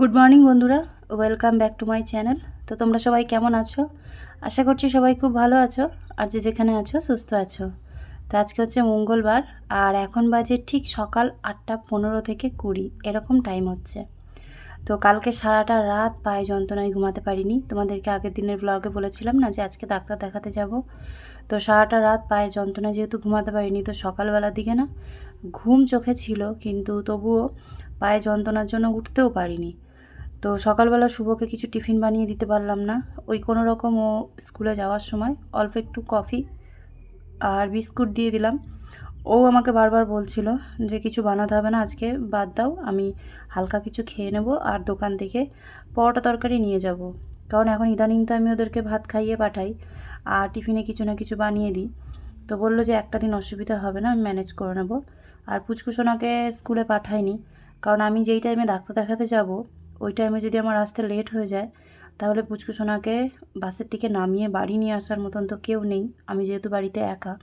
Good morning বন্ধুরা। Welcome back to my channel তো তোমরা সবাই কেমন আছো? আশা করছি সবাই খুব ভালো আছো, আর যে যেখানে আছো, সুস্থ আছো। তো আজকে হচ্ছে মঙ্গলবার, আর এখন বাজে ঠিক সকাল আটটা পনেরো থেকে কুড়ি, এরকম টাইম হচ্ছে। তো কালকে সারাটা রাত পায়ে যন্ত্রণায় ঘুমাতে পারিনি। তোমাদেরকে আগের দিনের ব্লগে বলেছিলাম না যে আজকে ডাক্তার দেখাতে যাব। তো সারাটা রাত পায়ে যন্ত্রণায় যেহেতু ঘুমাতে পারিনি, তো সকালবেলার দিকে না, ঘুম চোখে ছিল, কিন্তু তবুও পায়ে যন্ত্রণার জন্য উঠতেও পারিনি। তো সকালবেলা শুভকে কিছু টিফিন বানিয়ে দিতে পারলাম না। ওই কোনো রকম ও স্কুলে যাওয়ার সময় অল্প একটু কফি আর বিস্কুট দিয়ে দিলাম। ও আমাকে বারবার বলছিল যে কিছু বানাতে হবে না, আজকে বাদ দাও, আমি হালকা কিছু খেয়ে নেব আর দোকান থেকে পরোটা তরকারি নিয়ে যাব। কারণ এখন ইদানিং তো আমি ওদেরকে ভাত খাইয়ে পাঠাই আর টিফিনে কিছু না কিছু বানিয়ে দিই। তো বলল যে একটা দিন অসুবিধা হবে না, আমি ম্যানেজ করে নেব। আর পুচকুসোনাকে স্কুলে পাঠাইনি, কারণ আমি যেই টাইমে ডাক্তার দেখাতে যাব ওই টাইমে যদি আমার আসতে লেট হয়ে যায়, তাহলে পুচকুসোনাকে বাসের থেকে নামিয়ে বাড়ি নিয়ে আসার মতন তো কেউ নেই। আমি যেহেতু বাড়িতে একা,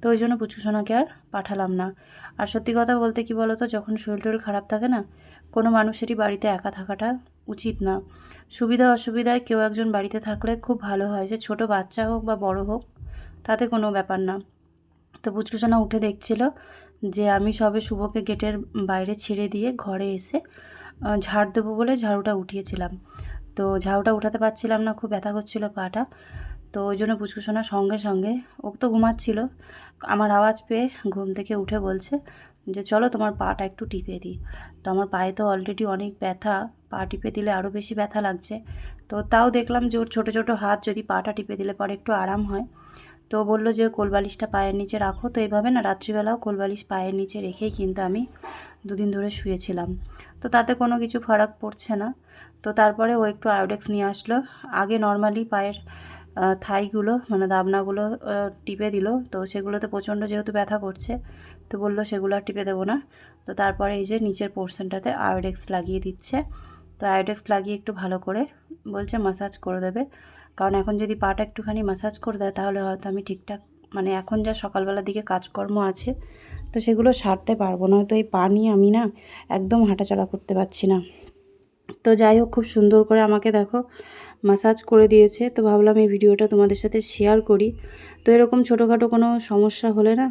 তো ওই জন্য পুচকুসোনাকে আর পাঠালাম না। আর সত্যি কথা বলতে কি বলো তো যখন শরীর টরীর খারাপ থাকে না, কোনো মানুষেরই বাড়িতে একা থাকাটা উচিত না। সুবিধা অসুবিধায় কেউ একজন বাড়িতে থাকলে খুব ভালো হয় যে ছোট বাচ্চা হোক বা বড় হোক, তাতে কোনো ব্যাপার না। তো পুচকু সোনা উঠে দেখছিল যে আমি সবে শুভকে গেটের বাইরে ছেড়ে দিয়ে ঘরে এসে ঝাড় দেবো বলে ঝাড়ুটা উঠিয়েছিলাম। তো ঝাড়ুটা উঠাতে পারছিলাম না, খুব ব্যথা করছিল পাটা। তো ওই জন্য পুচকুসোনা সঙ্গে সঙ্গে, ও তো ঘুমাচ্ছিল। আমার আওয়াজ পেয়ে ঘুম থেকে উঠে বলছে যে, চলো তোমার পাটা একটু টিপে দিই। তো আমার পায়ে তো অলরেডি অনেক ব্যথা, পা টিপে দিলে আরও বেশি ব্যথা লাগছে। তো তাও দেখলাম যে, ওর ছোটো ছোটো হাত যদি পাটা টিপে দিলে পরে একটু আরাম হয়। তো বলল যে, কোলবালিশটা পায়ের নিচে রাখো। তো এইভাবে না, রাত্রিবেলাও কোলবালিশ পায়ের নিচে রেখেই কিন্তু আমি দুদিন ধরে শুয়েছিলাম। তো তাতে কোনো কিছু ফারাক পড়ছে না। তো তারপরে ও একটু আয়োডেক্স নিয়ে আসলো। আগে নর্মালি পায়ের থাইগুলো মানে দাবনাগুলো টিপে দিল। তো সেগুলোতে প্রচণ্ড যেহেতু ব্যথা করছে, তো বলল সেগুলো আর টিপে দেবো না। তো তারপরে এই যে নিচের পোর্শনটাতে আয়োডেক্স লাগিয়ে দিচ্ছে। তো আয়োডেক্স লাগিয়ে একটু ভালো করে বলছে মাসাজ করে দেবে। কারণ এখন যদি পাটা একটুখানি মাসাজ করে দেয়, তাহলে হয়তো আমি ঠিকঠাক মানে এখন যা সকালবেলার দিকে কাজকর্ম আছে তো সেগুলো সারতে পারব না তো এই পা নিয়ে আমি না একদম হাঁটাচলা করতে পারছি না। তো যাই হোক, খুব সুন্দর করে আমাকে দেখো মাসাজ করে দিয়েছে। তো ভাবলাম এই ভিডিওটা তোমাদের সাথে শেয়ার করি। তো এরকম ছোটোখাটো কোনো সমস্যা হলে না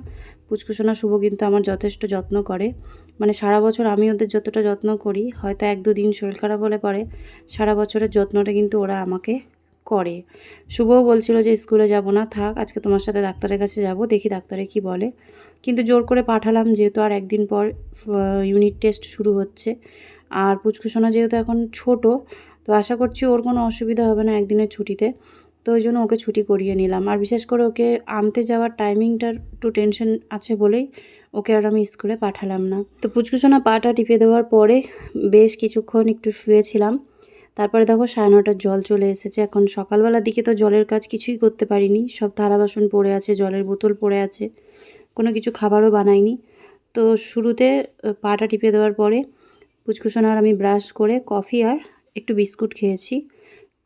পুচকুসোনা শুভ কিন্তু আমার যথেষ্ট যত্ন করে। মানে সারা বছর আমি ওদের যতটা যত্ন করি, হয়তো এক দুদিন শরীর খারাপ হলে পরে সারা বছরের যত্নটা কিন্তু ওরা আমাকে করে। শুভও বলছিল যে, স্কুলে যাব না, থাক, আজকে তোমার সাথে ডাক্তারের কাছে যাব, দেখি ডাক্তারে কি বলে। কিন্তু জোর করে পাঠালাম, যেহেতু আর একদিন পর ইউনিট টেস্ট শুরু হচ্ছে। আর পুচকুসোনা যেহেতু এখন ছোট, তো আশা করছি ওর কোনো অসুবিধা হবে না একদিনের ছুটিতে। তো ওই জন্য ওকে ছুটি করিয়ে নিলাম। আর বিশেষ করে ওকে আনতে যাওয়ার টাইমিংটার একটু টেনশন আছে বলেই ওকে আর আমি স্কুলে পাঠালাম না। তো পুচকুসোনা পাটা টিপে দেওয়ার পরে বেশ কিছুক্ষণ একটু শুয়েছিলাম। তারপরে দেখো সাড়ে নটার জল চলে এসেছে। এখন সকালবেলার দিকে তো জলের কাজ কিছুই করতে পারিনি। সব থালা বাসন পড়ে আছে, জলের বোতল পড়ে আছে, কোনো কিছু খাবারও বানাইনি। তো শুরুতে পাটা টিপে দেওয়ার পরে পুচকুসোনার আমি ব্রাশ করে কফি আর একটু বিস্কুট খেয়েছি।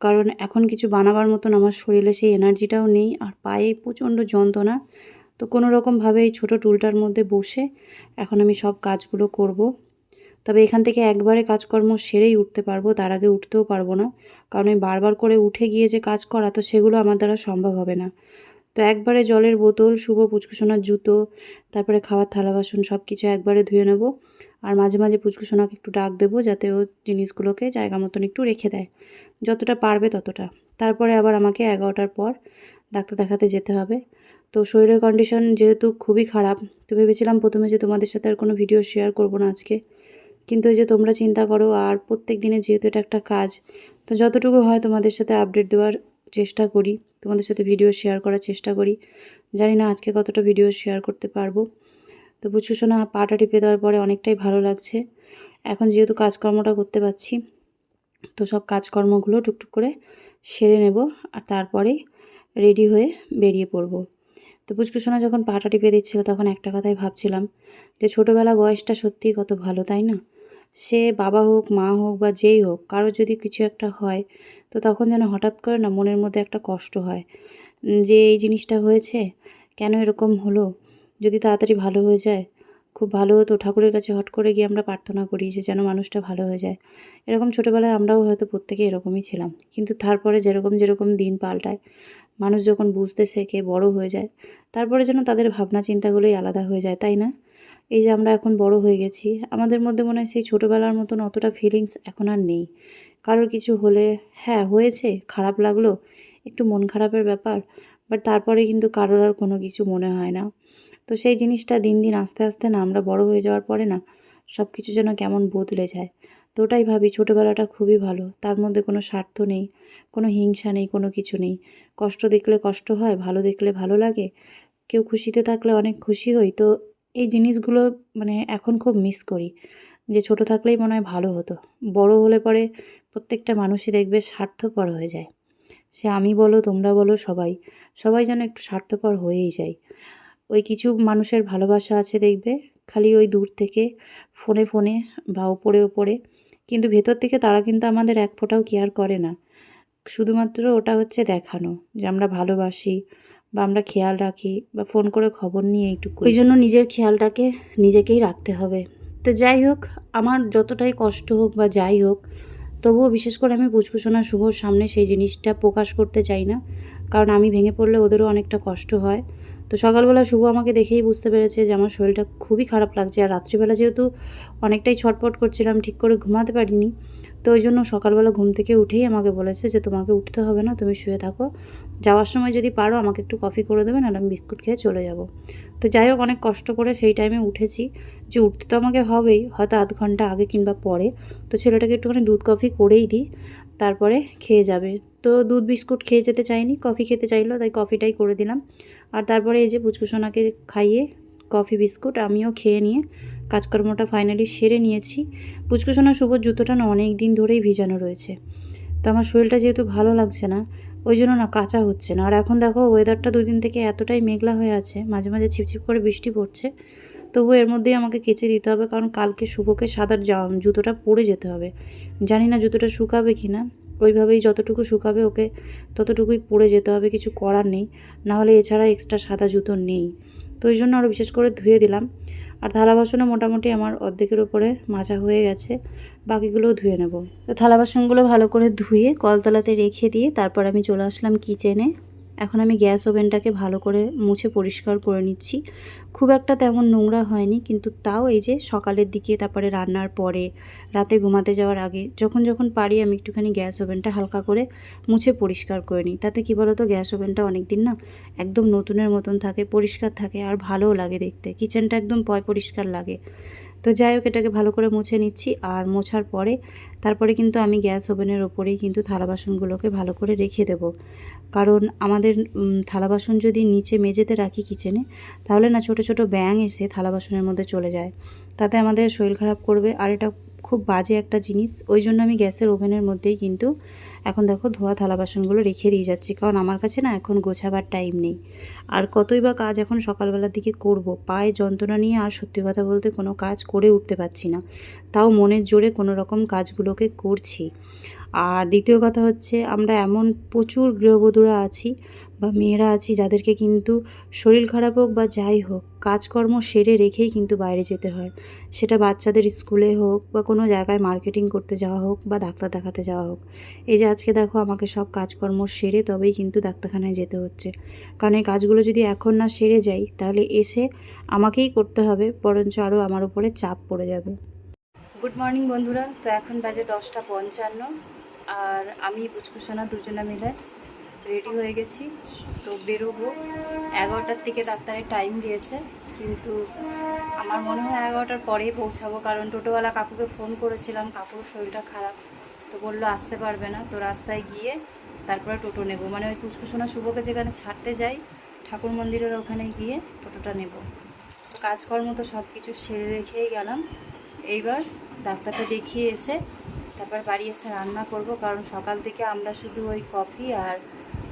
কারণ এখন কিছু বানাবার মতন আমার শরীরে সেই এনার্জিটাও নেই আর পায়ে প্রচণ্ড যন্ত্রণা। তো কোনো রকমভাবে এই ছোটো টুলটার মধ্যে বসে এখন আমি সব কাজগুলো করব। তবে এখান থেকে একবারে কাজকর্ম সেরেই উঠতে পারব, তার আগে উঠতেও পারব না। কারণ আমি বারবার করে উঠে গিয়ে যে কাজ করা, তো সেগুলো আমার দ্বারা সম্ভব হবে না। তো একবারে জলের বোতল, শুভ পুচকুসোনার জুতো, তারপরে খাওয়ার থালা বাসন সব কিছু একবারে ধুয়ে নেব। আর মাঝে মাঝে পুচকুসোনাকে একটু ডাক দেবো, যাতে ও জিনিসগুলোকে জায়গা মতন একটু রেখে দেয়। যতটা পারবে ততটা। তারপরে আবার আমাকে এগারোটার পর ডাক্তার দেখাতে যেতে হবে। তো শরীরের কন্ডিশন যেহেতু খুবই খারাপ, তো ভেবেছিলাম প্রথমে যে তোমাদের সাথে আর কোনো ভিডিও শেয়ার করব না আজকে। কিন্তু ওই যে তোমরা চিন্তা করো, আর প্রত্যেক দিনে যেহেতু এটা একটা কাজ, তো যতটুকু হয় তোমাদের সাথে আপডেট দেওয়ার চেষ্টা করি, তোমাদের সাথে ভিডিও শেয়ার করার চেষ্টা করি। জানি না আজকে কতটা ভিডিও শেয়ার করতে পারব। তো বুঝছুশোনা পাটা টিপে দেওয়ার পরে অনেকটাই ভালো লাগছে। এখন যেহেতু কাজকর্মটা করতে পারছি, তো সব কাজকর্মগুলো টুকটুক করে সেরে নেব আর তারপরে রেডি হয়ে বেরিয়ে পড়ব। তো পুচকুসোনা যখন পাটা টিপে দিচ্ছিল তখন একটা কথাই ভাবছিলাম যে ছোটোবেলা বয়সটা সত্যিই কত ভালো, তাই না? সে বাবা হোক, মা হোক বা যেই হোক, কারও যদি কিছু একটা হয়, তো তখন যেন হঠাৎ করে না মনের মধ্যে একটা কষ্ট হয়। যে এই জিনিসটা হয়েছে, কেন এরকম হলো? যদি তাড়াতাড়ি ভালো হয়ে যায়, খুব ভালো হতো, ঠাকুরের কাছে হট করে গিয়ে আমরা প্রার্থনা করি যে যেন মানুষটা ভালো হয়ে যায়। এরকম ছোটোবেলায় আমরাও হয়তো প্রত্যেকে এরকমই ছিলাম। কিন্তু তারপরে যেরকম যেরকম দিন পাল্টায়, মানুষ যখন বুঝতে শেখে বড় হয়ে যায়, তারপরে যেন তাদের ভাবনা চিন্তাগুলোই আলাদা হয়ে যায়, তাই না? এই যে আমরা এখন বড় হয়ে গেছি, আমাদের মধ্যে মনে হয় সেই ছোটোবেলার মতন অতটা ফিলিংস এখন আর নেই। কারোর কিছু হলে হ্যাঁ হয়েছে, খারাপ লাগল, একটু মন খারাপের ব্যাপার বাট তারপরে কিন্তু কারোর আর কোনো কিছু মনে হয় না। তো সেই জিনিসটা দিন দিন আস্তে আস্তে না, আমরা বড় হয়ে যাওয়ার পরে না সব কিছু যেন কেমন বদলে যায়। তো ওটাই ভাবি, ছোটোবেলাটা খুবই ভালো, তার মধ্যে কোনো স্বার্থ নেই, কোনো হিংসা নেই, কোনো কিছু নেই। কষ্ট দেখলে কষ্ট হয়, ভালো দেখলে ভালো লাগে, কেউ খুশিতে থাকলে অনেক খুশি হই, তো এই জিনিসগুলো মানে এখন খুব মিস করি। যে ছোট থাকলেই মনে হয় ভালো হতো। বড় হলে পরে প্রত্যেকটা মানুষই দেখবে স্বার্থপর হয়ে যায়। সে আমি বলো, তোমরা বলো, সবাই। সবাই যেন একটু স্বার্থপর হয়েই যায়। ওই কিছু মানুষের ভালোবাসা আছে দেখবে, খালি ওই দূর থেকে, ফোনে ফোনে বা ওপরে ওপরে। কিন্তু ভেতর থেকে তারা কিন্তু আমাদের এক ফোঁটাও কেয়ার করে না। শুধুমাত্র ওটা হচ্ছে দেখানো যে আমরা ভালোবাসি বা আমরা খেয়াল রাখি বা ফোন করে খবর নিয়ে এইটুকু ওই জন্য নিজের খেয়ালটাকে নিজেকেই রাখতে হবে। তো যাই হোক, আমার যতটাই কষ্ট হোক বা যাই হোক, তবুও বিশেষ করে আমি পুচকুসোনা শুভর সামনে সেই জিনিসটা প্রকাশ করতে চাই না। কারণ আমি ভেঙে পড়লে ওদেরও অনেকটা কষ্ট হয়। তো সকালবেলা শুভ আমাকে দেখেই বুঝতে পেরেছে যে আমার শরীরটা খুবই খারাপ লাগছে। আর রাত্রিবেলা যেহেতু অনেকটাই ছটপট করছিলাম, ঠিক করে ঘুমাতে পারিনি। তো ওই জন্য সকালবেলা ঘুম থেকে উঠেই আমাকে বলেছে যে, তোমাকে উঠতে হবে না, তুমি শুয়ে থাকো। যাওয়ার সময় যদি পারো, আমাকে একটু কফি করে দেবে, নাহলে আমি বিস্কুট খেয়ে চলে যাব। তো যাই হোক, অনেক কষ্ট করে সেই টাইমে উঠেছি। যে উঠতে তো আমাকে হবেই, হয়তো আধ ঘণ্টা আগে কিংবা পরে। তো ছেলেটাকে একটুখানি দুধ কফি করেই দিই, তারপরে খেয়ে যাবে। তো দুধ, বিস্কুট খেয়ে যেতে চাইনি, কফি খেতে চাইলো, তাই কফিটাই করে দিলাম। আর তারপরে এই যে পুচকুসোনাকে খাইয়ে কফি, বিস্কুট আমিও খেয়ে নিয়ে কাজকর্মটা ফাইনালি সেরে নিয়েছি। পুচকুসোনা শুভর জুতোটা না অনেক দিন ধরেই ভিজানো রয়েছে। তো আমার শরীরটা যেহেতু ভালো লাগছে না, ওই জন্য না কাঁচা হচ্ছে না। আর এখন দেখো ওয়েদারটা দুদিন থেকে এতটাই মেঘলা হয়ে আছে, মাঝে মাঝে ছিপছিপ করে বৃষ্টি পড়ছে। তবু এর মধ্যেই আমাকে কেচে দিতে হবে, কারণ কালকে শুভকে সাদার জুতোটা পরে যেতে হবে। জানি না জুতোটা শুকাবে কি না ওইভাবেই যতটুকু শুকাবে ওকে ততটুকুই পরে যেতে হবে, কিছু করার নেই। নাহলে এছাড়া এক্সট্রা সাদা জুতো নেই। তো ওই জন্য আরও বিশেষ করে ধুয়ে দিলাম। আর থালা বাসনও মোটামুটি আমার অর্ধেকের ওপরে মাজা হয়ে গেছে, বাকিগুলোও ধুয়ে নেব। তো থালা বাসনগুলো ভালো করে ধুয়ে কলতলাতে রেখে দিয়ে তারপর আমি চলে আসলাম কিচেনে এখন আমি গ্যাস ওভেনটাকে ভালো করে মুছে পরিষ্কার করে নিচ্ছি। খুব একটা তেমন নোংরা হয়নি, কিন্তু তাও এই যে সকালের দিকে, তারপরে রান্নার পরে, রাতে ঘুমাতে যাওয়ার আগে, যখন যখন পারি আমি একটুখানি গ্যাস ওভেনটা হালকা করে মুছে পরিষ্কার করে নিই। তাতে কী বলো তো গ্যাস ওভেনটা অনেক দিন না একদম নতুনের মতন থাকে, পরিষ্কার থাকে আর ভালোও লাগে দেখতে। কিচেনটা একদম পয় পরিষ্কার লাগে। তো যাই হোক, এটাকে ভালো করে মুছে নিচ্ছি। আর মোছার পরে তারপরে কিন্তু আমি গ্যাস ওভেনের ওপরেই কিন্তু থালা বাসনগুলোকে ভালো করে রেখে দেব। কারণ আমাদের থালা বাসন যদি নিচে মেঝেতে রাখি কিচেনে তাহলে না ছোট ছোট ব্যাঙ এসে থালা বাসনের মধ্যে চলে যায়। তাতে আমাদের শরীর খারাপ করবে। আর এটা খুব বাজে একটা জিনিস। ওই জন্য আমি গ্যাসের ওভেনের মধ্যেই কিন্তু এখন দেখো ধোয়া থালা বাসনগুলো রেখে দিয়ে যাচ্ছি, কারণ আমার কাছে না এখন গোছাবার টাইম নেই। আর কতই বা কাজ এখন সকালবেলার দিকে করব, পায়ে যন্ত্রণা নিয়ে আর সত্যি কথা বলতে কোনো কাজ করে উঠতে পারছি না। তাও মনের জোরে কোনো রকম কাজগুলোকে করছি। আর দ্বিতীয় কথা হচ্ছে আমরা এমন প্রচুর গৃহবধূরা আছি বা মেয়েরা আছি যাদেরকে কিন্তু শরীর খারাপ হোক বা যাই হোক, কাজকর্ম সেরে রেখেই কিন্তু বাইরে যেতে হয়। সেটা বাচ্চাদের স্কুলে হোক বা কোনো জায়গায় মার্কেটিং করতে যাওয়া হোক বা ডাক্তার দেখাতে যাওয়া হোক। এই যে আজকে দেখো আমাকে সব কাজকর্ম সেরে তবেই কিন্তু ডাক্তারখানায় যেতে হচ্ছে। কারণ এই কাজগুলো যদি এখন না সেরে যাই, তাহলে এসে আমাকেই করতে হবে, বরঞ্চ আরও আমার উপরে চাপ পড়ে যাবে। গুড মর্নিং বন্ধুরা, তো এখন বাজে দশটা পঞ্চান্ন, আর আমি পুচকুসোনা দুজনে মিলে রেডি হয়ে গেছি, তো বেরোবো। এগারোটার থেকে ডাক্তারের টাইম দিয়েছে, কিন্তু আমার মনে হয় এগারোটার পরেই পৌঁছাবো, কারণ টোটোওয়ালা কাকুকে ফোন করেছিলাম, কাকুর শরীরটা খারাপ, তো বলল আসতে পারবে না, তো রাস্তায় গিয়ে তারপরে টোটো নেব। মানে ওই কুচকুসোনা শুভকে যেখানে ছাড়তে যাই, ঠাকুর মন্দিরের ওখানে গিয়ে টোটোটা নেব। তো কাজকর্ম তো সব কিছু সেরে রেখেই গেলাম। এইবার ডাক্তারটা দেখিয়ে এসে তারপর বাড়ি এসে রান্না করব, কারণ সকাল থেকে আমরা শুধু ওই কফি আর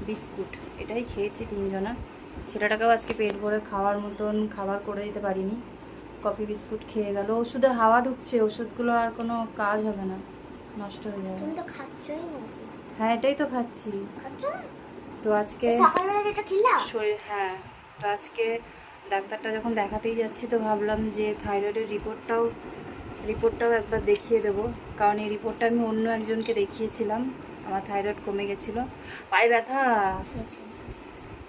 বিস্কুট এটাই খেয়েছি তিনজনা। ছেলেটাকেও আজকে পেট ভরে খাওয়ার মতন খাবার করে দিতে পারিনি। কফি বিস্কুট খেয়ে গেল। ওষুধে হাওয়া ঢুকছে ওষুধগুলো আর কোনো কাজ হবে না। নষ্ট হয়ে যাবে। তুমি তো খাচ্ছই না হ্যাঁ এটাই তো খাচ্ছি। তো আজকে শরীর হ্যাঁ তো আজকে ডাক্তারটা যখন দেখাতেই যাচ্ছি তো ভাবলাম যে থাইরয়েডের রিপোর্টটাও রিপোর্টটাও একবার দেখিয়ে দেবো। কারণ এই রিপোর্টটা আমি অন্য একজনকে দেখিয়েছিলাম। আমার থাইরয়েড কমে গেছিল। পায়ে ব্যথা।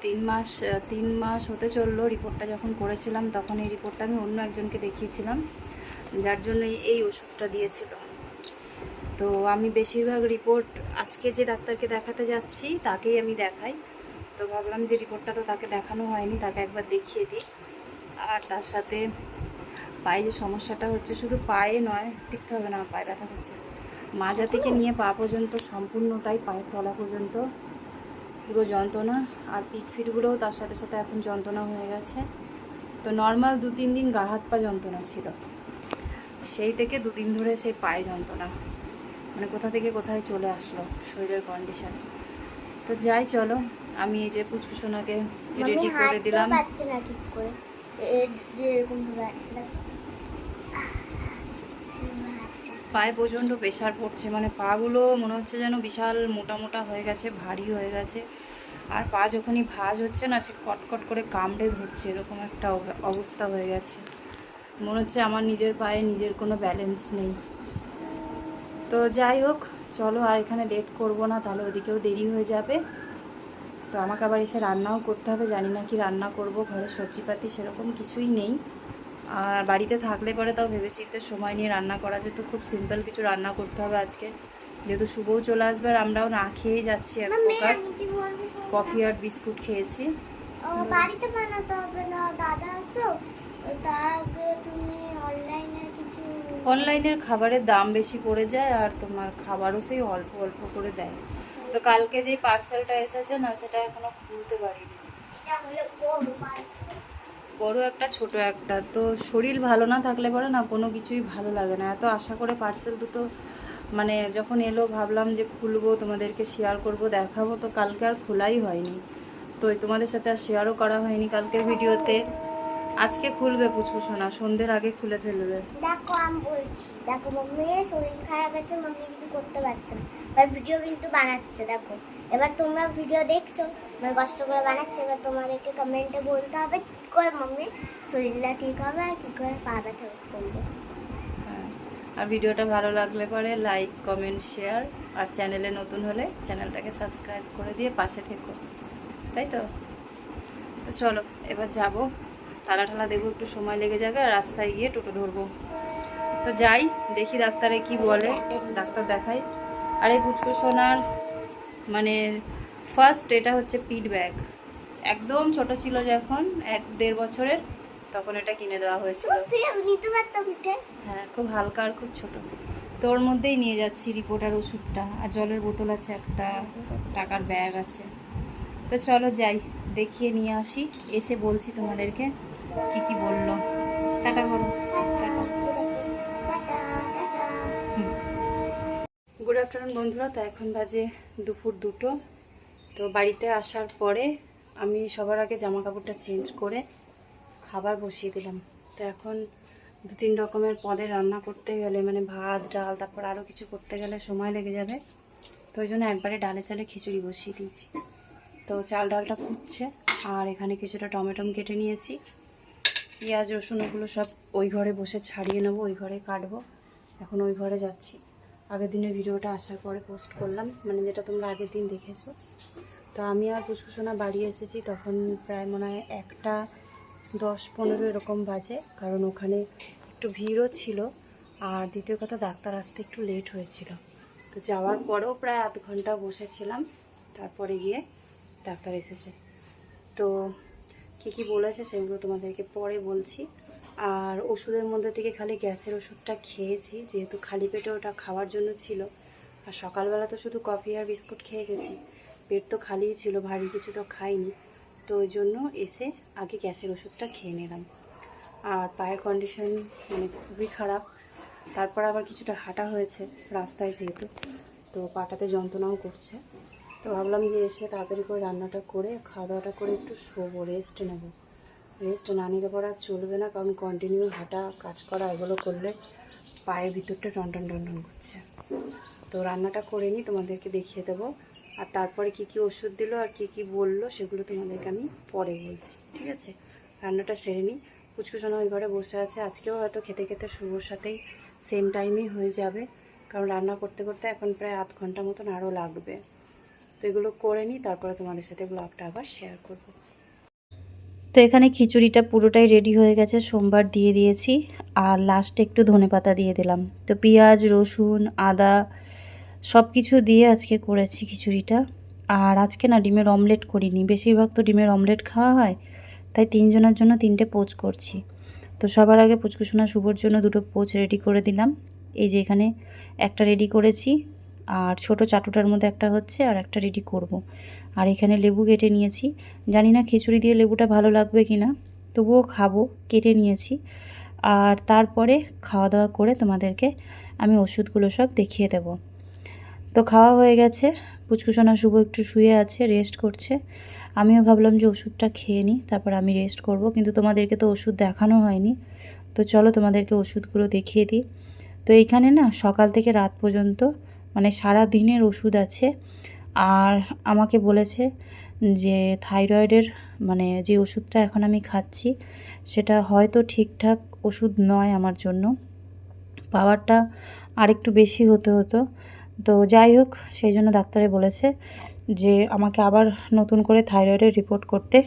তিন মাস তিন মাস হতে চলল রিপোর্টটা যখন করেছিলাম, তখন এই রিপোর্টটা আমি অন্য একজনকে দেখিয়েছিলাম, যার জন্য এই- ওষুধটা দিয়েছিল। তো আমি বেশিরভাগ রিপোর্ট আজকে যে ডাক্তারকে দেখাতে যাচ্ছি, তাকেই আমি দেখাই। তো ভাবলাম যে রিপোর্টটা তো তাকে দেখানো হয়নি, তাকে একবার দেখিয়ে দিই। আর তার সাথে পায়ে যে সমস্যাটা হচ্ছে, শুধু পায়ে নয় টিকতে হবে না, পায়ে ব্যথা হচ্ছে। মাজা থেকে নিয়ে পা পর্যন্ত সম্পূর্ণটাই পায়ের তলা পর্যন্ত পুরো যন্ত্রণা আর পিঠ ফিটগুলোও তার সাথে সাথে এখন যন্ত্রণা হয়ে গেছে। তো নর্মাল দু তিন দিন গা হাত পা যন্ত্রণা ছিল। সেই থেকে দুদিন ধরে সেই পায়ে যন্ত্রণা। মানে কোথা থেকে কোথায় চলে আসলো শরীরের কন্ডিশন তো যাই চলো আমি এই যে পুচকুসোনাকে রেডি করে দিলাম। না ঠিক করে। যে এরকম ভাবে হাঁটছে না হাঁটছে। পায়ে প্রচণ্ড প্রেশার পড়ছে। মানে পাগুলো মনে হচ্ছে যেন বিশাল মোটা মোটা হয়ে গেছে, ভারী হয়ে গেছে। আর পা যখনই ভাঁজ হচ্ছে না, সে কটকট করে কামড়ে ধরছে, এরকম একটা অব- অবস্থা হয়ে গেছে। মনে হচ্ছে আমার নিজের পায়ে নিজের কোনো ব্যালেন্স নেই। তো যাই হোক, চলো আর এখানে লেট করব না, তাহলে ওদিকেও দেরি হয়ে যাবে। তো আমাকে আবার এসে রান্নাও করতে হবে, জানি না কি রান্না করব, ঘরে সবজিপাতি সেরকম কিছুই নেই। আর বাড়িতে থাকলে পরে তাও ভেবেচিন্তে সময় নিয়ে রান্না করা যেত। খুব সিম্পল কিছু রান্না করতে হবে আজকে। যেহেতু শুভও চলে আসবে আর আমরাও না খেয়েই যাচ্ছি এক প্রকার? কফি আর বিস্কুট খেয়েছি। বাড়িতে বানাতে হবে না। দাদা আসো তার আগে তুমি অনলাইনে কিছু অনলাইনের খাবারের দাম বেশি পড়ে যায় আর তোমার খাবারও সেই অল্প অল্প করে দেয়। তো কালকে যে পার্সেলটা এসেছে না সেটা এখনও খুলতে পারিনি। বড়। বড় একটা, ছোট একটা। তো শরীর ভালো না থাকলে পরে না কোনো কিছুই ভালো লাগে না। এত আশা করে পার্সেল দুটো মানে যখন এলো ভাবলাম যে খুলবো, তোমাদেরকে শেয়ার করব, দেখাবো, তো কালকে আর খোলাই হয়নি। তো তোমাদের সাথে আর শেয়ারও করা হয়নি কালকের ভিডিওতে। আজকে খুলবে পুচকুসো না সন্ধ্যের আগে খুলে ফেলবে। দেখো আমি বলছি দেখো মাম্মি শরীর খারাপ আছে মাম্মি কিছু করতে পারছে না। এবার ভিডিও কিন্তু বানাচ্ছে দেখো। এবার তোমরা ভিডিও দেখছ মানে কষ্ট করে বানাচ্ছে এবার তোমাদেরকে কমেন্টে বলতে হবে কি করে মাম্মি শরীরটা ঠিক হবে আর কি করে পা ব্যথা করবে। হ্যাঁ। আর ভিডিওটা ভালো লাগলে পরে লাইক কমেন্ট শেয়ার আর চ্যানেলে নতুন হলে চ্যানেলটাকে সাবস্ক্রাইব করে দিয়ে পাশে থেকো। তাই তো? তো চলো এবার যাব। তালা ঠালা দেবো একটু সময় লেগে যাবে, আর রাস্তায় গিয়ে টোটো ধরবো। তো যাই, দেখি ডাক্তারে কি বলে, ডাক্তার দেখাই। আর এই পুচকু সোনার মানে ফার্স্ট এটা হচ্ছে পিট ব্যাগ। একদম ছোট ছিল যখন, এক দেড় বছরের, তখন এটা কিনে দেওয়া হয়েছিল। হ্যাঁ খুব হালকা আর খুব ছোট। তোর মধ্যেই নিয়ে যাচ্ছি রিপোর্ট আর ওষুধটা, আর জলের বোতল আছে একটা, টাকার ব্যাগ আছে। তো চলো যাই, দেখিয়ে নিয়ে আসি, এসে বলছি তোমাদেরকে। কি কি বলল? টাটা করো। গুড আফটারনুন বন্ধুরা, তো এখন বাজে দুপুর দুটো। তো বাড়িতে আসার পরে আমি সবার আগে জামা কাপড়টা চেঞ্জ করে খাবার বসিয়ে দিলাম। তো এখন দু তিন রকমের পদে রান্না করতে গেলে মানে ভাত, ডাল, তারপর আরও কিছু করতে গেলে সময় লেগে যাবে। তো ওই জন্য একবারে ডালে চালে খিচুড়ি বসিয়ে দিয়েছি। তো চাল ডালটা ফুটছে, আর এখানে কিছুটা টমেটম কেটে নিয়েছি। পেঁয়াজ, রসুন ওগুলো সব ওই ঘরে বসে ছাড়িয়ে নেব, ওই ঘরে কাটবো। এখন ওই ঘরে যাচ্ছি। আগের দিনের ভিডিওটা আসার পরে পোস্ট করলাম মানে যেটা তোমরা আগের দিন দেখেছ। তো আমি আর পুষ্পুসোনা বাড়ি এসেছি তখন প্রায় মনে হয় একটা দশ পনেরো এরকম বাজে, কারণ ওখানে একটু ভিড়ও ছিল। আর দ্বিতীয় কথা, ডাক্তার আসতে একটু লেট হয়েছিল। তো যাওয়ার পরেও প্রায় আধ ঘণ্টা বসেছিলাম। তারপরে গিয়ে ডাক্তার এসেছে। তো কী কী বলেছে সেগুলো তোমাদেরকে পরে বলছি। আর ওষুধের মধ্যে থেকে খালি গ্যাসের ওষুধটা খেয়েছি, যেহেতু খালি পেটে ওটা খাওয়ার জন্য ছিল। আর সকালবেলা তো শুধু কফি আর বিস্কুট খেয়ে গেছি। পেট তো খালিই ছিল, ভারী কিছু তো খাইনি। তো ওই জন্য এসে আগে গ্যাসের ওষুধটা খেয়ে নিলাম। আর পায়ের কন্ডিশন মানে খুবই খারাপ। তারপর আবার কিছুটা হাঁটা হয়েছে রাস্তায় যেহেতু। তো পাটাতে যন্ত্রণাও করছে। তো ভাবলাম যে এসে তাড়াতাড়ি করে রান্নাটা করে খাওয়া দাওয়াটা করে একটু শোবো রেস্ট নেব। রেস্ট না নিলে পরে আর চলবে না, কারণ কন্টিনিউ হাঁটা, কাজ করা, এগুলো করলে পায়ের ভিতরটা টনটন টনটন করছে। তো রান্নাটা করে নিই, তোমাদেরকে দেখিয়ে দেবো। আর তারপরে কি কি ওষুধ দিলো আর কি কি বলল, সেগুলো তোমাদেরকে আমি পরে বলছি, ঠিক আছে? রান্নাটা সেরে নিই। পুচকুচোনা ওই ঘরে বসে আছে, আজকেও হয়তো খেতে খেতে শুভর সাথেই সেম টাইমেই হয়ে যাবে, কারণ রান্না করতে করতে এখন প্রায় আধ ঘণ্টা মতন আরও লাগবে। এগুলো করে নিই, তারপরে তোমাদের সাথে ব্লগটা আবার শেয়ার করব। তো এখানে খিচুড়িটা পুরোটাই রেডি হয়ে গেছে, সোমবার দিয়ে দিয়েছি। আর লাস্টে একটু ধনেপাতা দিয়ে দিলাম। তো পেঁয়াজ, রসুন, আদা সব কিছু দিয়ে আজকে করেছি খিচুড়িটা। আর আজকে না ডিমের অমলেট করিনি, বেশিরভাগ তো ডিমের অমলেট খাওয়া হয়, তাই তিনজনের জন্য তিনটে পোচ করছি। তো সবার আগে পুচকুসোনা, শুভর জন্য দুটো পোচ রেডি করে দিলাম। এই যে এখানে একটা রেডি করেছি আর ছোট চাটুটার মধ্যে একটা হচ্ছে আর একটা রেডি করব। আর এখানে লেবু কেটে নিয়েছি। জানি না খিচুড়ি দিয়ে লেবুটা ভালো লাগবে কি না তবুও খাব, কেটে নিয়েছি। আর তারপরে খাওয়া দাওয়া করে তোমাদেরকে আমি ওষুধগুলো সব দেখিয়ে দেব। তো খাওয়া হয়ে গেছে পুচকুসোনা শুভ একটু শুয়ে আছে রেস্ট করছে। আমিও ভাবলাম যে ওষুধটা খেয়ে নিই, তারপর আমি রেস্ট করব, কিন্তু তোমাদেরকে তো ওষুধ দেখানো হয়নি। তো চলো তোমাদেরকে ওষুধগুলো দেখিয়ে দিই। তো এইখানে না সকাল থেকে রাত পর্যন্ত মানে সারা দিনের ওষুধ আছে। আর আমাকে বলেছে যে থাইরয়েডের মানে যে ওষুধটা এখন আমি খাচ্ছি, সেটা হয়তো ঠিকঠাক ওষুধ নয় আমার জন্য। পাওয়ারটা আরেকটু বেশি হতে হতো। তো যাই হোক, সেই জন্য ডাক্তারে বলেছে যে আমাকে আবার নতুন করে থাইরয়েডের রিপোর্ট করতে।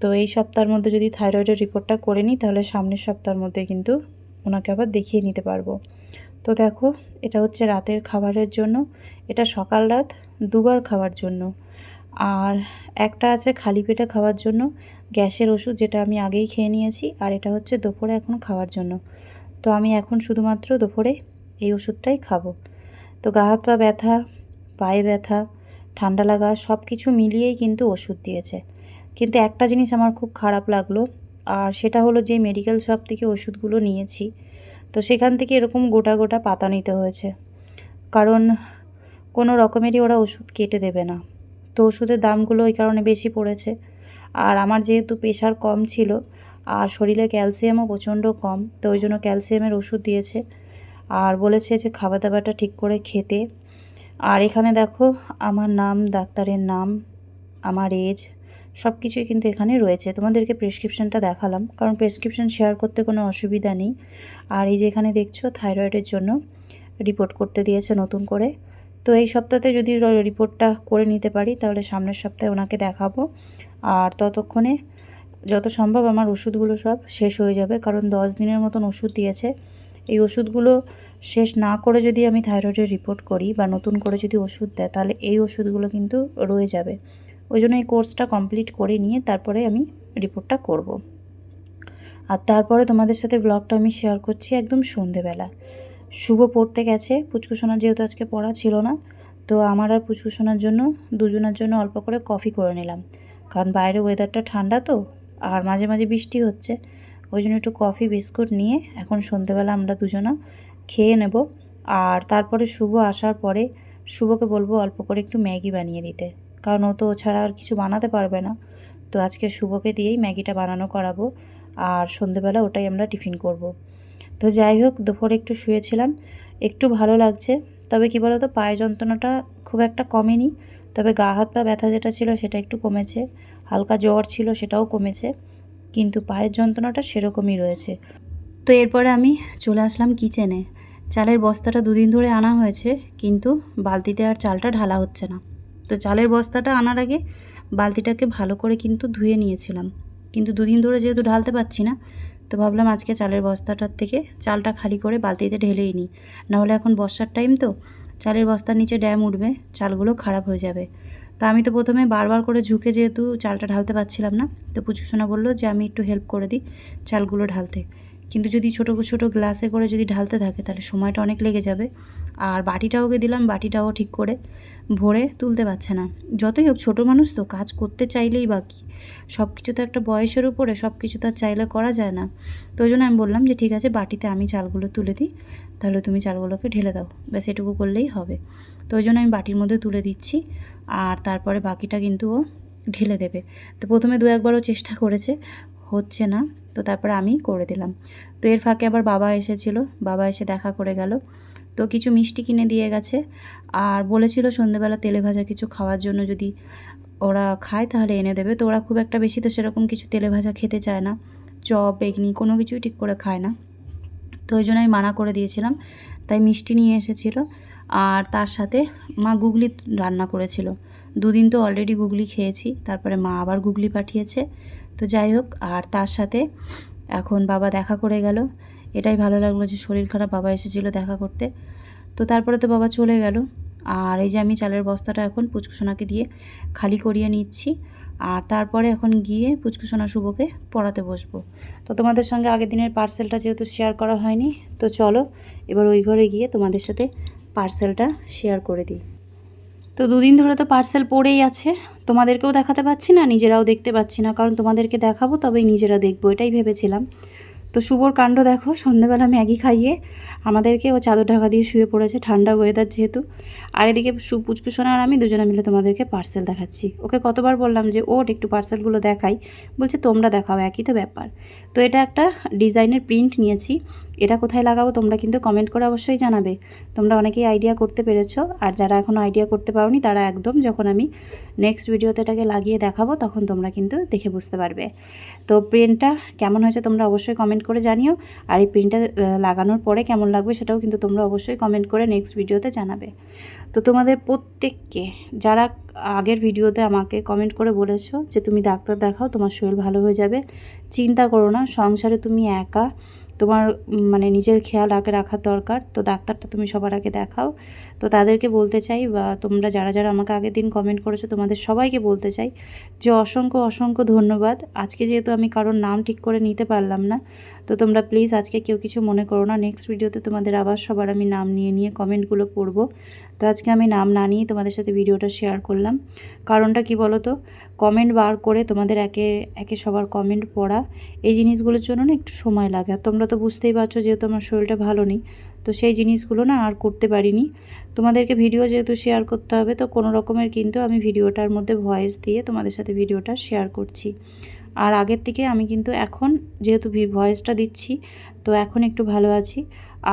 তো এই সপ্তাহের মধ্যে যদি থাইরয়েডের রিপোর্টটা করে নিই, তাহলে সামনের সপ্তাহের মধ্যে কিন্তু ওনাকে আবার দেখিয়ে নিতে পারব। তো দেখো, এটা হচ্ছে রাতের খাবারের জন্য। এটা সকাল রাত, দুবার খাওয়ার জন্য। আর একটা আছে খালি পেটে খাওয়ার জন্য, গ্যাসের ওষুধ যেটা আমি আগেই খেয়ে নিয়েছি, আর এটা হচ্ছে দুপুরে এখন খাওয়ার জন্য। তো আমি এখন শুধুমাত্র দুপুরে এই ওষুধটাই খাব। তো গা হাত পা ব্যথা, পায়ে ব্যথা, ঠান্ডা লাগা সব কিছু মিলিয়েই কিন্তু ওষুধ দিয়েছে। কিন্তু একটা জিনিস আমার খুব খারাপ লাগল, আর সেটা হলো যে মেডিকেল শপ থেকে ওষুধগুলো নিয়েছি তো সেখান থেকে এরকম গোটা গোটা পাতা নিতে হয়েছে। কারণ কোনো রকমেরই ওরা ওষুধ কেটে দেবে না। তো ওষুধের দামগুলো ওই কারণে বেশি পড়েছে। আর আমার যেহেতু প্রেশার কম ছিল, আর শরীরে ক্যালসিয়ামও প্রচণ্ড কম, তো ওই জন্য ক্যালসিয়ামের ওষুধ দিয়েছে। আর বলেছে যে খাওয়া দাওয়াটা ঠিক করে খেতে। আর এখানে দেখো, আমার নাম, ডাক্তারের নাম, আমার এজ সব কিছুই কিন্তু এখানে রয়েছে। তোমাদেরকে প্রেসক্রিপশনটা দেখালাম, কারণ প্রেসক্রিপশন শেয়ার করতে কোনো অসুবিধা নেই। আর এই যে এখানে দেখছ থাইরয়েডের জন্য রিপোর্ট করতে দিয়েছে নতুন করে। তো এই সপ্তাহে যদি রিপোর্টটা করে নিতে পারি, তাহলে সামনের সপ্তাহে ওনাকে দেখাবো। আর ততক্ষণে যত সম্ভব আমার ওষুধগুলো সব শেষ হয়ে যাবে, কারণ দশ দিনের মতন ওষুধ দিয়েছে। এই ওষুধগুলো শেষ না করে যদি আমি থাইরয়েডের রিপোর্ট করি বা নতুন করে যদি ওষুধ দেয়, তাহলে এই ওষুধগুলো কিন্তু রয়ে যাবে। ওই জন্য এই কোর্সটা কমপ্লিট করে নিয়ে তারপরে আমি রিপোর্টটা করব। আর তারপরে তোমাদের সাথে ব্লগটা আমি শেয়ার করছি একদম সন্ধেবেলা। শুভ পড়তে গেছে পুচকুসোনার যেহেতু আজকে পড়া ছিল না, তো আমার আর পুচকুসোনার জন্য, দুজনের জন্য অল্প করে কফি করে নিলাম। কারণ বাইরে ওয়েদারটা ঠান্ডা তো, আর মাঝে মাঝে বৃষ্টি হচ্ছে, ওই জন্য একটু কফি বিস্কুট নিয়ে এখন সন্ধেবেলা আমরা দুজনা খেয়ে নেব। আর তারপরে শুভ আসার পরে, শুভকে বলব অল্প করে একটু ম্যাগি বানিয়ে দিতে। কারণ ও তো ও ছাড়া আর কিছু বানাতে পারবে না। তো আজকে শুভকে দিয়েই ম্যাগিটা বানানো করাবো। আর সন্ধেবেলা ওটাই আমরা টিফিন করব। তো যাই হোক, দুপুরে একটু শুয়েছিলাম। একটু ভালো লাগছে। তবে কি বলতো, পায়ে যন্ত্রণাটা খুব একটা কমেনি। তবে গা হাত পা ব্যথা যেটা ছিল সেটা একটু কমেছে। হালকা জ্বর ছিল সেটাও কমেছে। কিন্তু পায়ের যন্ত্রণাটা সেরকমই রয়েছে। তো এরপরে আমি চলে আসলাম কিচেনে। চালের বস্তাটা দুদিন ধরে আনা হয়েছে, কিন্তু বালতিতে আর চালটা ঢালা হচ্ছে না। তো চালের বস্তাটা আনার আগে বালতিটাকে ভালো করে কিন্তু ধুয়ে নিয়েছিলাম। কিন্তু দুদিন ধরে যেহেতু ঢালতে পারছি না, তো ভাবলাম আজকে চালের বস্তাটার থেকে চালটা খালি করে বালতিতে ঢেলেই নিই। নাহলে এখন বর্ষার টাইম তো, চালের বস্তার নিচে ড্যাম উঠবে, চালগুলো খারাপ হয়ে যাবে। তা আমি তো প্রথমে বারবার করে ঝুঁকে যেহেতু চালটা ঢালতে পারছিলাম না, তো পুচুসোনা বলল যে আমি একটু হেল্প করে দিই চালগুলো ঢালতে। কিন্তু যদি ছোটো ছোটো গ্লাসে করে যদি ঢালতে থাকে, তাহলে সময়টা অনেক লেগে যাবে। আর বাটিটাও ওকে দিলাম, বাটিটাও ঠিক করে ভরে তুলতে পারছে না। যতই হোক, ছোটো মানুষ তো, কাজ করতে চাইলেই বাকি সব কিছু তো একটা বয়সের উপরে সব কিছু তো আর চাইলে করা যায় না। তো ওই জন্য আমি বললাম যে, ঠিক আছে, বাটিতে আমি চালগুলো তুলে দিই। তাহলে তুমি চালগুলোকে ঢেলে দাও। ব্যাস, এটুকু করলেই হবে। তো ওই জন্য আমি বাটির মধ্যে তুলে দিচ্ছি। আর তারপরে বাকিটা কিন্তু ও ঢেলে দেবে। তো প্রথমে দু একবারও চেষ্টা করেছে, হচ্ছে না। তো তারপরে আমি করে দিলাম। তো এর ফাঁকে আবার বাবা এসেছিল। বাবা এসে দেখা করে গেল। তো কিছু মিষ্টি কিনে দিয়ে গেছে। আর বলেছিল সন্ধেবেলা তেলে ভাজা কিছু খাওয়ার জন্য যদি ওরা খায় তাহলে এনে দেবে। তো ওরা খুব একটা বেশি তো সেরকম কিছু তেলে ভাজা খেতে চায় না। চপ বেগনি কোনো কিছুই ঠিক করে খায় না। তো ওই জন্য আমি মানা করে দিয়েছিলাম। তাই মিষ্টি নিয়ে এসেছিল। আর তার সাথে মা গুগলি রান্না করেছিল। দুদিন তো অলরেডি গুগলি খেয়েছি। তারপরে মা আবার গুগলি পাঠিয়েছে। তো যাই হোক, আর তার সাথে এখন বাবা দেখা করে গেল। এটাই ভালো লাগল যে শরীর খারাপ বাবা এসেছিল দেখা করতে। তো তারপরে তো বাবা চলে গেল। আর এই যে আমি চালের বস্তাটা এখন পুচকুসোনাকে দিয়ে খালি করিয়ে নিচ্ছি। আর তারপরে এখন গিয়ে পুচকুসোনা শুভকে পড়াতে বসবো। তো তোমাদের সঙ্গে আগের দিনের পার্সেলটা যেহেতু শেয়ার করা হয়নি, তো চলো এবার ওই ঘরে গিয়ে তোমাদের সাথে পার্সেলটা শেয়ার করে দিই। তো দুদিন ধরে তো পার্সেল পড়েই আছে। তোমাদেরকেও দেখাতে পাচ্ছি না, নিজেরাও দেখতে পাচ্ছি না। কারণ তোমাদেরকে দেখাবো, তবেই নিজেরা দেখব, এটাই ভেবেছিলাম। তো শুভর কাণ্ড দেখো সন্ধ্যেবেলা ম্যাগি খাইয়ে আমাদেরকে ও চাদর ঢাকা দিয়ে শুয়ে পড়েছে, ঠান্ডা ওয়েদার যেহেতু। আর এদিকে সু পুচকুসোনা আর আমি দুজনে মিলে তোমাদেরকে পার্সেল দেখাচ্ছি। ওকে কতবার বললাম যে ওট একটু পার্সেলগুলো দেখাই। বলছে, তোমরা দেখাও, একই তো ব্যাপার। তো এটা একটা ডিজাইনের প্রিন্ট নিয়েছি। এটা কোথায় লাগাবো তোমরা কিন্তু কমেন্ট করে অবশ্যই জানাবে। তোমরা অনেকেই আইডিয়া করতে পেরেছ, আর যারা এখনও আইডিয়া করতে পারোনি, তারা একদম যখন আমি নেক্সট ভিডিওতে এটাকে লাগিয়ে দেখাবো, তখন তোমরা কিন্তু দেখে বুঝতে পারবে। তো প্রিন্টটা কেমন হয়েছে তোমরা অবশ্যই কমেন্ট করে জানিও, আর এই প্রিন্টটা লাগানোর পরে কেমন লাগবে সেটাও কিন্তু তোমরা অবশ্যই কমেন্ট করে নেক্সট ভিডিওতে জানাবে। তো তোমাদের প্রত্যেককে যারা আগের ভিডিওতে আমাকে কমেন্ট করে বলেছ যে তুমি ডাক্তার দেখাও, তোমার শরীর ভালো হয়ে যাবে। চিন্তা করো না, সংসারে তুমি একা, তোমার মানে নিজের খেয়াল আগে রাখার দরকার। তো ডাক্তারটা তুমি সবার আগে দেখাও। তো তাদেরকে বলতে চাই, বা তোমরা যারা যারা আমাকে আগের দিন কমেন্ট করেছ, তোমাদের সবাইকে বলতে চাই যে অসংখ্য অসংখ্য ধন্যবাদ। আজকে যেহেতু আমি কারোর নাম ঠিক করে নিতে পারলাম না তো তোমরা প্লিজ আজকে কেউ কিছু মনে করো না। নেক্সট ভিডিওতে তোমাদের আবার সবার আমি নাম নিয়ে নিয়ে কমেন্টগুলো পড়ব তো আজকে আমি নাম না নিয়ে তোমাদের সাথে ভিডিওটা শেয়ার করলাম। কারণটা কি বলো তো কমেন্ট বার করে তোমাদের একে একে সবার কমেন্ট পড়া। এই জিনিসগুলোর জন্য না একটু সময় লাগে। আর তোমরা তো বুঝতেই পারছ যেহেতু আমার শরীরটা ভালো নেই, তো সেই জিনিসগুলো না আর করতে পারিনি। তোমাদেরকে ভিডিও যেহেতু শেয়ার করতে হবে, তো কোনো রকমের কিন্তু আমি ভিডিওটার মধ্যে ভয়েস দিয়ে তোমাদের সাথে ভিডিওটা শেয়ার করছি। আর আগের থেকে আমি কিন্তু এখন যেহেতু ভয়েসটা দিচ্ছি, তো এখন একটু ভালো আছি।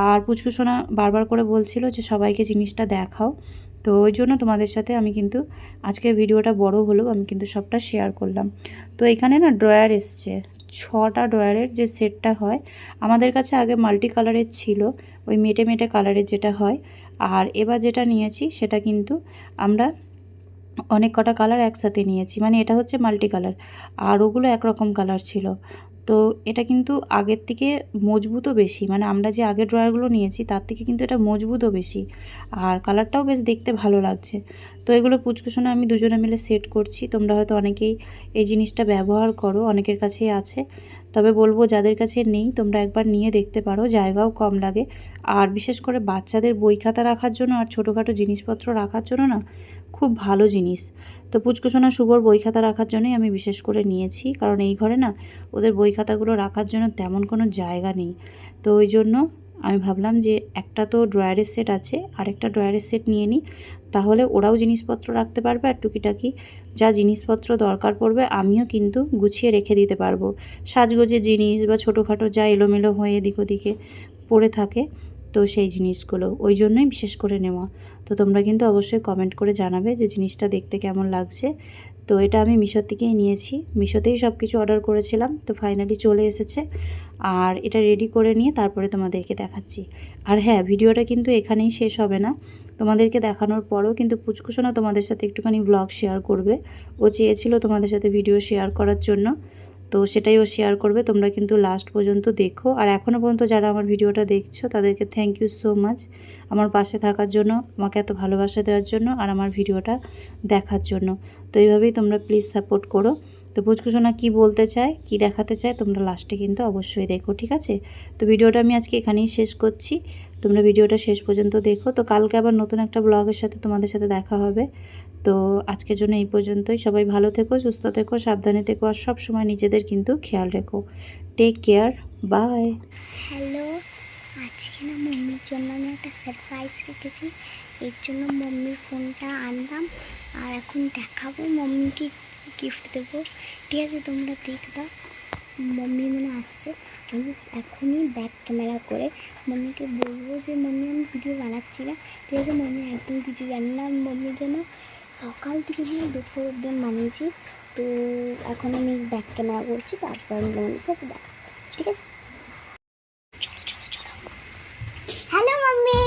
আর পুচকুসোনা বারবার করে বলছিল যে সবাইকে জিনিসটা দেখাও। তো ওই জন্য তোমাদের সাথে আমি কিন্তু আজকে ভিডিওটা বড় হলেও আমি কিন্তু সবটা শেয়ার করলাম। তো এখানে না ড্রয়ার এসছে। ছটা ড্রয়ারের যে সেটটা হয়, আমাদের কাছে আগে মাল্টি কালারের ছিল, ওই মেটে মেটে কালারের যেটা হয়। আর এবার যেটা নিয়েছি, সেটা কিন্তু আমরা অনেক কটা কালার একসাথে নিয়েছি। মানে এটা হচ্ছে মাল্টি কালার আর ওগুলো একরকম কালার ছিল। তো এটা কিন্তু আগের থেকে মজবুতও বেশি। মানে আমরা যে আগের ড্রয়ারগুলো নিয়েছি, তার থেকে কিন্তু এটা মজবুতও বেশি। আর কালারটাও বেশ দেখতে ভালো লাগছে। তো এগুলো পুচকুসোনা আমি দুজনে মিলে সেট করছি। তোমরা হয়তো অনেকেই এই জিনিসটা ব্যবহার করো, অনেকের কাছেই আছে। তবে বলব, যাদের কাছে নেই, তোমরা একবার নিয়ে দেখতে পারো, জায়গাও কম লাগে। আর বিশেষ করে বাচ্চাদের বই খাতা রাখার জন্য আর ছোটোখাটো জিনিসপত্র রাখার জন্য না খুব ভালো জিনিস। তো পুচকুসোনা শুভর বই খাতা রাখার জন্যই আমি বিশেষ করে নিয়েছি। কারণ এই ঘরে না, ওদের বই খাতাগুলো রাখার জন্য তেমন কোনো জায়গা নেই। তো ওই জন্য আমি ভাবলাম যে একটা তো ড্রয়ারের সেট আছে আর একটা ড্রয়ারের সেট নিয়ে নিই। তাহলে ওরাও জিনিসপত্র রাখতে পারবে আর টুকিটাকি যা জিনিসপত্র দরকার পড়বে আমিও কিন্তু গুছিয়ে রেখে দিতে পারব। সাজগোজের জিনিস বা ছোটোখাটো যা এলোমেলো হয়ে এদিক ওদিকে পড়ে থাকে। তো সেই জিনিসগুলো, ওই জন্যই বিশেষ করে নেওয়া। তো তোমরা কিন্তু অবশ্যই কমেন্ট করে জানাবে যে জিনিসটা দেখতে কেমন লাগছে। তো এটা আমি মিশোর থেকেই নিয়েছি। মিশোতেই সব কিছু অর্ডার করেছিলাম, তো ফাইনালি চলে এসেছে। আর এটা রেডি করে নিয়ে তারপরে তোমাদেরকে দেখাচ্ছি। আর হ্যাঁ ভিডিওটা কিন্তু এখানেই শেষ হবে না। তোমাদেরকে দেখানোর পরেও কিন্তু পুচকুসোনা তোমাদের সাথে একটুখানি ব্লগ শেয়ার করবে। ও চেয়েছিল তোমাদের সাথে ভিডিও শেয়ার করার জন্য। তো সেটাই ও শেয়ার করবে। তোমরা কিন্তু লাস্ট পর্যন্ত দেখো। আর এখনও পর্যন্ত যারা আমার ভিডিওটা দেখছ, তাদেরকে থ্যাংক ইউ সো মাচ আমার পাশে থাকার জন্য, আমাকে এত ভালোবাসা দেওয়ার জন্য আর আমার ভিডিওটা দেখার জন্য। তো এইভাবেই তোমরা প্লিজ সাপোর্ট করো। তো পুচকুসোনা কি বলতে চায়, কি দেখাতে চায়, তোমরা লাস্টে কিন্তু অবশ্যই দেখো, ঠিক আছে? তো ভিডিওটা আমি আজকে এখানেই শেষ করছি। তোমরা ভিডিওটা শেষ পর্যন্ত দেখো। তো কালকে আবার নতুন একটা ব্লগের সাথে তোমাদের সাথে দেখা হবে। তো আজকের জন্য এই পর্যন্তই। সবাই ভালো থেকো, সুস্থ থেকো, সাবধানে থেকো আর সব সময় নিজেদের কিন্তু খেয়াল রেখো। টেক কেয়ার বাই হ্যালো আজকে না মম্মির জন্য আমি একটা সারপ্রাইজ রেখেছি। এর জন্য মম্মির ফোনটা আনলাম আর এখন দেখাবো মম্মিকে কী গিফট দেবো। ঠিক আছে, তোমরা দেখবা মম্মি মানে আসছে। আমি এখনই ব্যাক ক্যামেরা করে মম্মিকে বলব যে, মম্মি, আমি ভিডিও বানাচ্ছি না। ঠিক আছে, মম্মি একদম কিছু জানি না। মম্মি যেন সকাল থেকে আমি দুপুর অব্দি মানিয়েছি। তো এখন আমি ব্যাক ক্যামেরা করছি, তারপর আমি তোমাদের সাথে দেখা ঠিক আছে? হ্যালো মাম্মি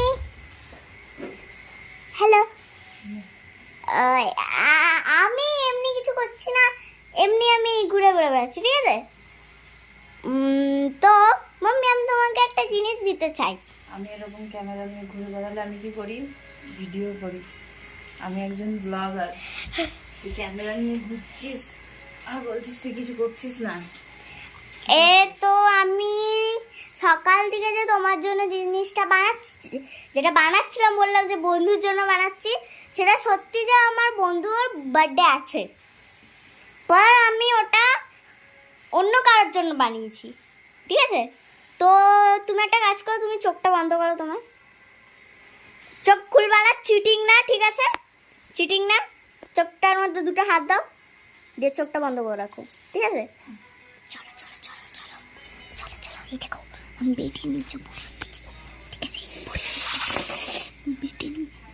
হ্যালো আমি এমনি কিছু করছি না, এমনি আমি ঘুরে ঘুরে বেড়াচ্ছি, ঠিক আছে? তো মাম্মি আমি তোমাকে একটা জিনিস দিতে চাই। আমি এরকম ক্যামেরা নিয়ে ঘুরে বেড়ালে আমি কি করি? ভিডিও করি। আমি একজন ব্লগার তুই ক্যামেরা নিয়ে ঘুরছিস? আর বলছিস তুই কিছু করছিস না? এ তো আমি সকাল থেকে যে তোমার জন্য জিনিসটা বানাচ্ছি, যেটা বানাচ্ছিলাম, বললাম যে বন্ধুর জন্য বানাচ্ছি, সেটা সত্যি যে আমার বন্ধুর বার্থডে আছে। পর আমি ওটা অন্য কারোর জন্য বানিয়েছি। ঠিক আছে? তো তুমি একটা কাজ করো, তুমি চোখটা বন্ধ করো তোমার। চোখ খুলবা না চিটিং না, ঠিক আছে? চিটিং না? চোখটার মধ্যে দুটো হাত দাও। দিয়ে চোখটা বন্ধ করে রাখো। ঠিক আছে? চলো চলো চলো চলো চলো চলো এই দেখো আমি বেটির নিচে ঠিক আছে? বসে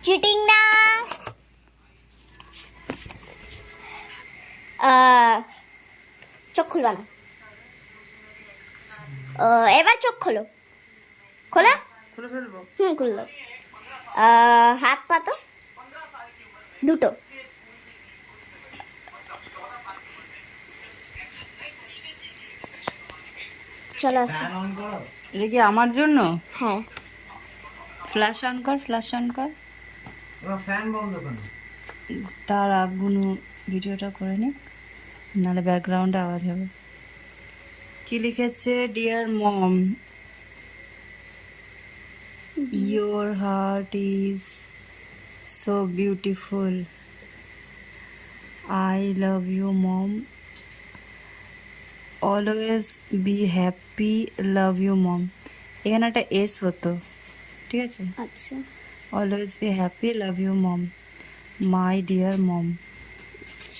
চিটিং না? চোখ খুলবা না। ও, এবার চোখ খোলো। খোলা? হুম খুললো। হাত পাতো দুটো। চলো আসো। এটা কি আমার জন্য? হ্যাঁ। ফ্ল্যাশ অন কর ফ্ল্যাশ অন কর। ফ্যান বন্ধ কেন তার আগুনু ভিডিওটা করে নি নাহলে ব্যাকগ্রাউন্ডে আওয়াজ হবে। কি লিখেছে? Dear mom your heart is so beautiful I love you mom always be happy love you mom এখানে একটা এস হতো ঠিক আছে? আচ্ছা। Always be happy love you mom my dear mom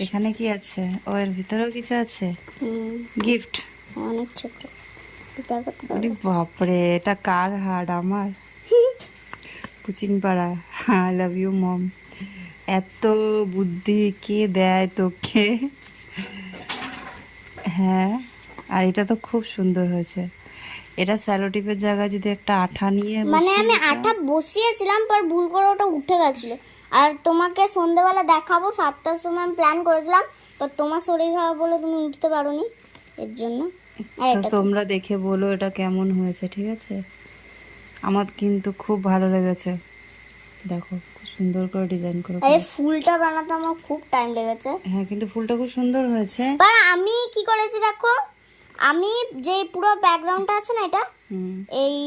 এখানে কি আছে? ও এর ভিতরেও কিছু আছে? গিফট অনেক ছোট। বাপরে এটা কার হার্ট আমার? পুচিং পাড়া আই লাভ ইউ মম এত বুদ্ধি কে দেয় তোকে? হ্যাঁ আর এটা তো খুব সুন্দর হয়েছে। এটা স্যালোটিপের জায়গায় যদি একটা আঠা নিয়ে মানে আমি আঠা বসিয়েছিলাম পর ভুল করে ওটা উঠে গেছিল। আর তোমাকে সন্ধ্যেবেলা দেখাবো সাতটার সময় আমি প্ল্যান করেছিলাম তো তোমার শরীর খারাপ বলে তুমি উঠতে পারোনি এর জন্য। তোমরা দেখে বলো এটা কেমন হয়েছে ঠিক আছে? আমার কিন্তু খুব ভালো লেগেছে। দেখো খুব সুন্দর করে ডিজাইন করে এই ফুলটা বানাতে আমার খুব টাইম লেগেছে। হ্যাঁ কিন্তু ফুলটা খুব সুন্দর হয়েছে। এবার আমি কি করেছি দেখো? আমি যে পুরো ব্যাকগ্রাউন্ডটা আছে না এটা এই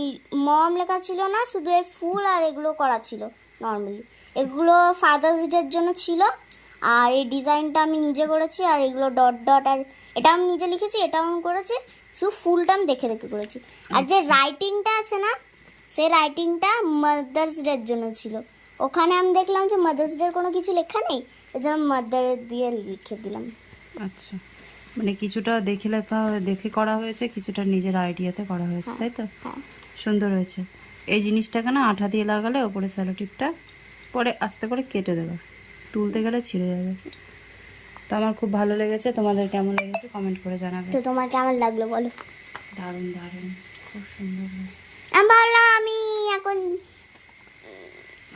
মম লেখা ছিল না শুধু এই ফুল আর এগুলো করা ছিল নর্মালি এগুলো ফাদার্স ডের জন্য ছিল আর এই ডিজাইনটা আমি নিজে করেছি আর এগুলো ডট ডট আর এটা আমি নিজে লিখেছি এটাও আমি করেছি শুধু ফুলটা আমি দেখে দেখে করেছি। আর যে রাইটিংটা আছে না সেই রাইটিংটা মাদার্স ডের জন্য ছিল। ওখানে আমি দেখলাম যে মাদার্স ডের কোনো কিছু লেখা নেই এই জন্য মাদার দিয়ে লিখে দিলাম। আচ্ছা। মানে কিছুটা দেখে লেখা দেখে করা হয়েছে কিছুটা নিজের আইডিয়াতে করা হয়েছে তাই তো? হ্যাঁ। সুন্দর হয়েছে। এই জিনিসটাকে না আঠা দিয়ে লাগালে ওপরে স্যালোটিপটা পরে আস্তে করে কেটে দেবে। তুলতে গেলে ছিঁড়ে যাবে। তো আমার খুব ভালো লেগেছে। তোমাদের কেমন লেগেছে কমেন্ট করে জানাবে। তো তোমার কেমন লাগল বলো? দারুণ দারুণ। খুব সুন্দর হয়েছে। ভাবলাম আমি এখন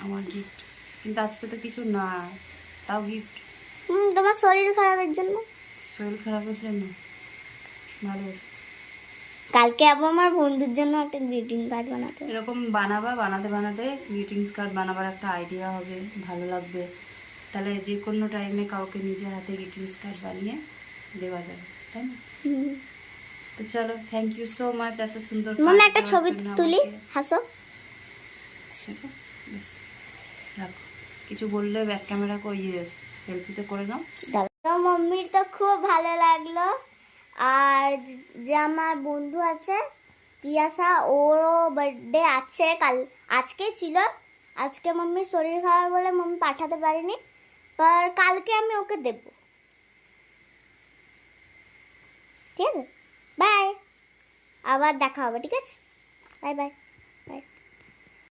আমার গিফট কিন্তু আজকে তো কিছু না তাও গিফট তোমার শরীর খারাপের জন্য। শরীর খারাপের জন্য? ভালো আছে। কালকে আবার আমার বন্ধুর জন্য একটা গ্রিটিং কার্ড বানাতে এরকম বানাবা বানাতে বানাতে গ্রিটিংস কার্ড বানাবার একটা আইডিয়া হবে ভালো লাগবে। তাহলে যে কোনো টাইমে কাউকে নিজের হাতে গ্রিটিংস কার্ড বানিয়ে দেওয়া যাবে তাই না। তো চলো থ্যাংক ইউ সো মাচ এত সুন্দর card একটা ছবি তুলি হাসো। ঠিক রাখো। কিছু বললে ব্যাক ক্যামেরা ইয়ে সেলফিতে করে নাও। দাদা মাম্মির তো খুব ভালো লাগল। আর যে- যে আমার বন্ধু আছে পিয়াসা ওরও বার্থডে আছে কাল আজকে ছিল। আজকে মাম্মির শরীর খারাপ বলে মাম্মি পাঠাতে পারিনি পর কালকে আমি ওকে দেব। ঠিক আছে? বাই আবার দেখা হবে ঠিক আছে? Bye bye